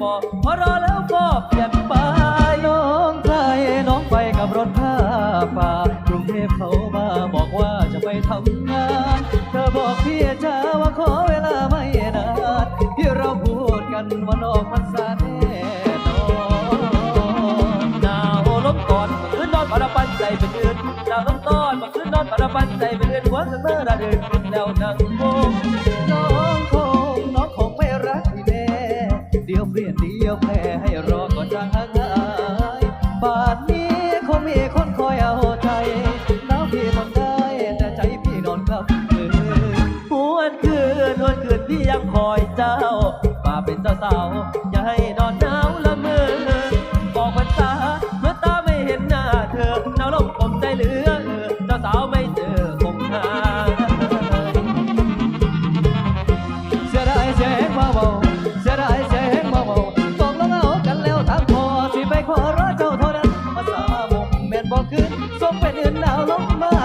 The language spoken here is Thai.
ฟอพอรอแล้วก็เปลี่ยนไปน้องไทยน้องไปกับรถข้าป่ากรุงเทพเขามาบอกว่าจะไปทำงานเธอบอกพี่จ้าว่าขอเวลาไม่นานที่เราพูดกันว่านออกพรรษาแน่นอนหนาวลมก่อนขึ้นนอนปราปันใจเป็นเดือนหนาวลมตอนมาขึ้นนอนปราปันใจเป็นเดือนหัวเมื่อระเดินแล้วนั่ง ดียวเปลี่ยนเดียวแพ้ให้รอก็จังหายบาดนี้คงมีคนคอยเอาใจน้ำพี่ทนได้แต่ใจพี่นอนกลับคืนหวนคืนหวนคืนพี่ยังคอยเจ้า มาเป็นเจ้าสาวอย่าให้นอนหนาวละเมอบอกวันตาเมื่อตาไม่เห็นหน้าเธอหนาวลมผมใจเหลือ ขึ้นส่เป็นอื่นหนาวลงมา